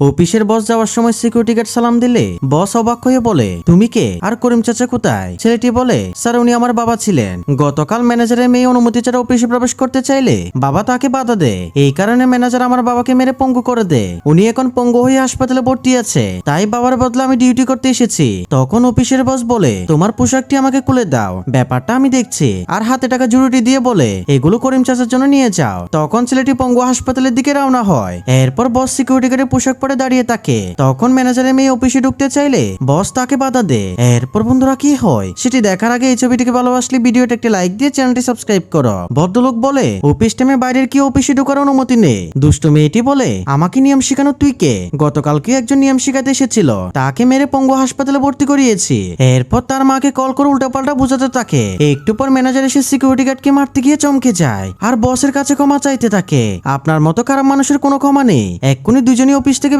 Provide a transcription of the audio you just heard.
অফিসের বস যাওয়ার সময় সিকিউরিটি গার্ড সালাম দিলে, বস অবাক হয়ে বলে, তুমি কে? আর করিম চাচা কোথায়? ছেলেটি বলে, স্যার, উনি আমার বাবা ছিলেন। গতকাল ম্যানেজারের মেয়ে অনুমতি ছাড়া অফিসে প্রবেশ করতে চাইলে, বাবা তাকে বাধা দেয়। এই কারণে ম্যানেজার আমার বাবাকে মেরে পঙ্গু করে দেয়। উনি এখন পঙ্গু হয়ে হাসপাতালে ভর্তি আছে। তাই বাবার বদলে আমি ডিউটি করতে এসেছি। তখন অফিসের বস বলে, তোমার পোশাকটি আমাকে খুলে দাও। ব্যাপারটা আমি দেখছি। আর হাতে টাকা জরুরি দিয়ে বলে, এগুলো করিম চাচার জন্য নিয়ে যাও। তখন ছেলেটি পঙ্গু হাসপাতালের দিকে রওনা হয়। এরপর বস সিকিউরিটি গার্ডের পোশাক পরে দাঁড়িয়ে থাকে তখন ম্যানেজারের মেয়ে অফিসে ঢুকতে চাইলে বস তাকে বাধা দেয়। এরপর বন্ধুরা কি হয়? সেটি দেখার আগে এই ছবিটিকে ভালোবাসলে ভিডিওটা একটি লাইক দিয়ে চ্যানেলটি সাবস্ক্রাইব করো। ভদ্রলোক বলে অফিস টাইমে বাইরের কি অফিসে ঢোকার অনুমতি নেই। দুষ্ট মেয়েটি বলে, আমাকে নিয়ম শেখানো তুই কে? গতকালকে একজন নিয়ম শিখাতে এসেছিল। তাকে মেরে পঙ্গু হাসপাতালে ভর্তি করিয়েছি। এরপর তার মাকে কল করে উল্টাপাল্টা বোঝাতে থাকে। একটু পর ম্যানেজার এসে সিকিউরিটি গার্ডকে মারতে গিয়ে চমকে যায়। আর বসের কাছে ক্ষমা চাইতে থাকে। আপনার মতো খারাপ মানুষের কোনো ক্ষমা নেই। এক্ষুনি দুজনই অফিস থেকে